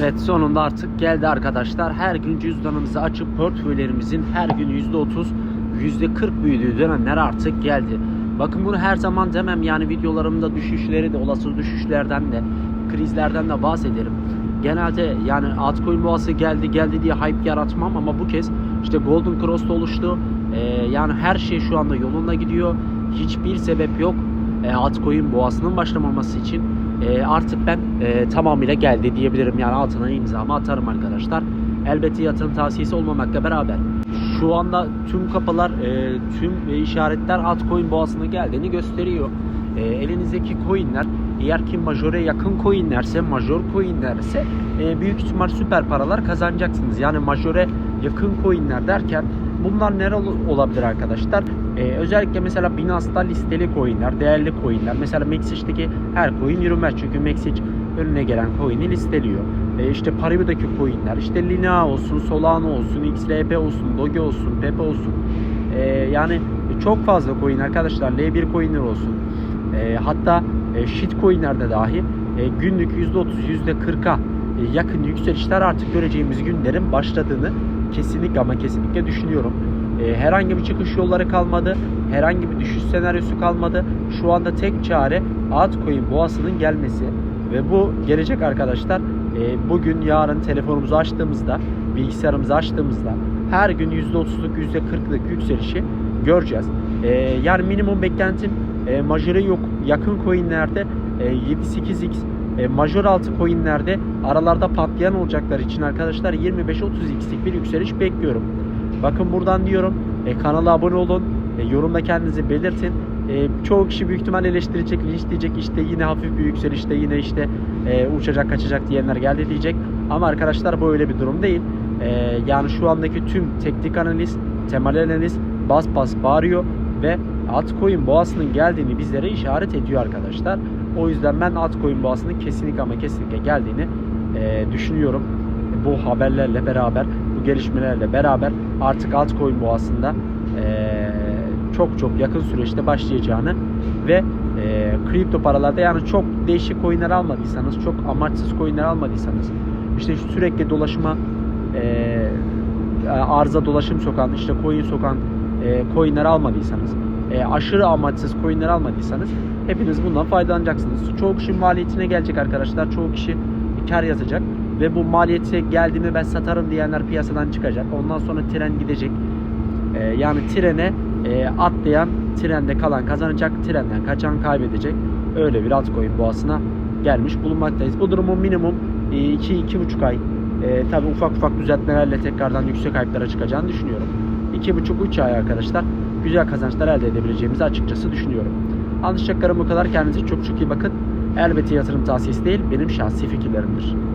Evet sonunda artık geldi arkadaşlar. Her gün cüzdanımızı açıp portföylerimizin her gün %30, %40 büyüdüğü dönemler artık geldi. Bakın bunu her zaman demem yani videolarımda düşüşleri de olası düşüşlerden de krizlerden de bahsederim. Genelde yani altcoin boğası geldi geldi diye hype yaratmam ama bu kez işte Golden Cross'ta oluştu. Ee, yani her şey şu anda yolunda gidiyor. Hiçbir sebep yok e, altcoin boğasının başlamaması için e, artık ben e, tamamıyla geldi diyebilirim. Yani altına imzamı atarım arkadaşlar. Elbette yatırım tavsiyesi olmamakla beraber şu anda tüm kapılar, e, tüm işaretler altcoin boğasına geldiğini gösteriyor. E, elinizdeki coinler eğer ki majöre yakın coinlerse, major coinlerse e, büyük ihtimal süper paralar kazanacaksınız. Yani majöre yakın coinler derken bunlar neler ol- olabilir arkadaşlar? E, özellikle mesela Binance'da listeli coinler, değerli coinler. Mesela Maxitch'teki her coin yürümez çünkü Maxitch önüne gelen coin'i listeliyor. E, işte Paribu'daki coinler, işte Lina olsun, Solana olsun, XLP olsun, Doge olsun, Pepe olsun. E, yani çok fazla coin arkadaşlar. L1 coinler olsun. E, hatta e, shitcoinlerde dahi e, günlük %30, %40'a e, yakın yükselişler artık göreceğimiz günlerin başladığını kesinlikle ama kesinlikle düşünüyorum. E, herhangi bir çıkış yolları kalmadı. Herhangi bir düşüş senaryosu kalmadı. Şu anda tek çare altcoin boğasının gelmesi ve bu gelecek arkadaşlar. E, bugün yarın telefonumuzu açtığımızda, bilgisayarımızı açtığımızda her gün %30'luk %40'lık yükselişi göreceğiz. E, yani minimum beklentim e, majöre yok yakın coinlerde e, 7-8x e, majör altı coinlerde aralarda patlayan olacaklar için arkadaşlar 25-30x'lik bir yükseliş bekliyorum. Bakın buradan diyorum e, kanala abone olun. E, yorumda kendinizi belirtin. E, çoğu kişi büyük ihtimal eleştirecek, linçleyecek işte yine hafif bir yükselişte yine işte e, uçacak kaçacak diyenler geldi diyecek. Ama arkadaşlar bu öyle bir durum değil. E, yani şu andaki tüm teknik analiz, temel analiz bas bas bağırıyor ve altcoin boğasının geldiğini bizlere işaret ediyor arkadaşlar. O yüzden ben altcoin boğasının kesinlikle ama kesinlikle geldiğini e, düşünüyorum. Bu haberlerle beraber, bu gelişmelerle beraber artık altcoin boğasında e, çok çok yakın süreçte başlayacağını ve e, kripto paralarda yani çok değişik coinler almadıysanız, çok amaçsız coinler almadıysanız, işte sürekli dolaşıma e, arıza dolaşım sokan, işte coin sokan e, coinler almadıysanız, e, aşırı amaçsız coinler almadıysanız hepiniz bundan faydalanacaksınız. Çoğu kişi maliyetine gelecek arkadaşlar. Çoğu kişi kar yazacak ve bu maliyete geldiğimi ben satarım diyenler piyasadan çıkacak. Ondan sonra tren gidecek. E, yani trene e, atlayan trende kalan kazanacak, trenden kaçan kaybedecek. Öyle bir altcoin boğasına gelmiş bulunmaktayız. Bu durumun minimum 2-2,5 ay e, tabi ufak ufak düzeltmelerle tekrardan yüksek ayaklara çıkacağını düşünüyorum. 2,5-3 ay arkadaşlar güzel kazançlar elde edebileceğimizi açıkçası düşünüyorum. Anlaşacaklarım bu kadar. Kendinize çok çok iyi bakın. Elbette yatırım tavsiyesi değil, benim şahsi fikirlerimdir.